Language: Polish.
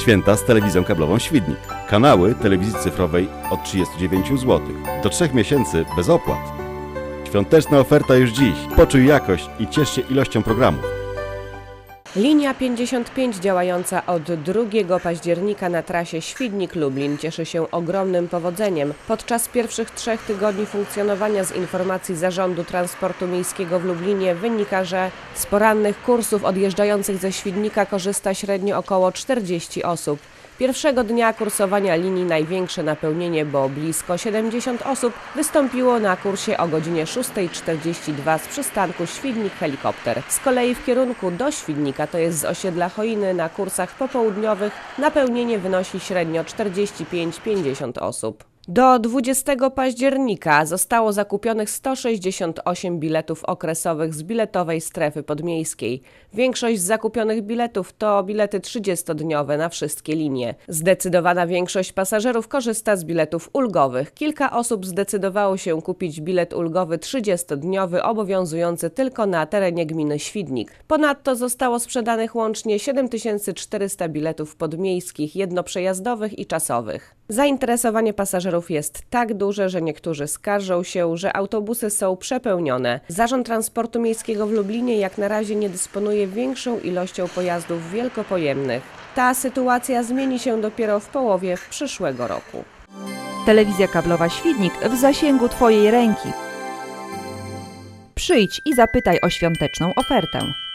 Święta z telewizją kablową Świdnik. Kanały telewizji cyfrowej od 39 zł. Do 3 miesięcy bez opłat. Świąteczna oferta już dziś. Poczuj jakość i ciesz się ilością programów. Linia 55 działająca od 2 października na trasie Świdnik-Lublin cieszy się ogromnym powodzeniem. Podczas pierwszych trzech tygodni funkcjonowania z informacji Zarządu Transportu Miejskiego w Lublinie wynika, że z porannych kursów odjeżdżających ze Świdnika korzysta średnio około 40 osób. Pierwszego dnia kursowania linii największe napełnienie, bo blisko 70 osób wystąpiło na kursie o godzinie 6.42 z przystanku Świdnik Helikopter. Z kolei w kierunku do Świdnika, to jest z osiedla Choiny, na kursach popołudniowych napełnienie wynosi średnio 45-50 osób. Do 20 października zostało zakupionych 168 biletów okresowych z biletowej strefy podmiejskiej. Większość z zakupionych biletów to bilety 30-dniowe na wszystkie linie. Zdecydowana większość pasażerów korzysta z biletów ulgowych. Kilka osób zdecydowało się kupić bilet ulgowy 30-dniowy obowiązujący tylko na terenie gminy Świdnik. Ponadto zostało sprzedanych łącznie 7400 biletów podmiejskich, jednoprzejazdowych i czasowych. Zainteresowanie pasażerów jest tak duże, że niektórzy skarżą się, że autobusy są przepełnione. Zarząd Transportu Miejskiego w Lublinie jak na razie nie dysponuje większą ilością pojazdów wielkopojemnych. Ta sytuacja zmieni się dopiero w połowie przyszłego roku. Telewizja kablowa Świdnik w zasięgu Twojej ręki. Przyjdź i zapytaj o świąteczną ofertę.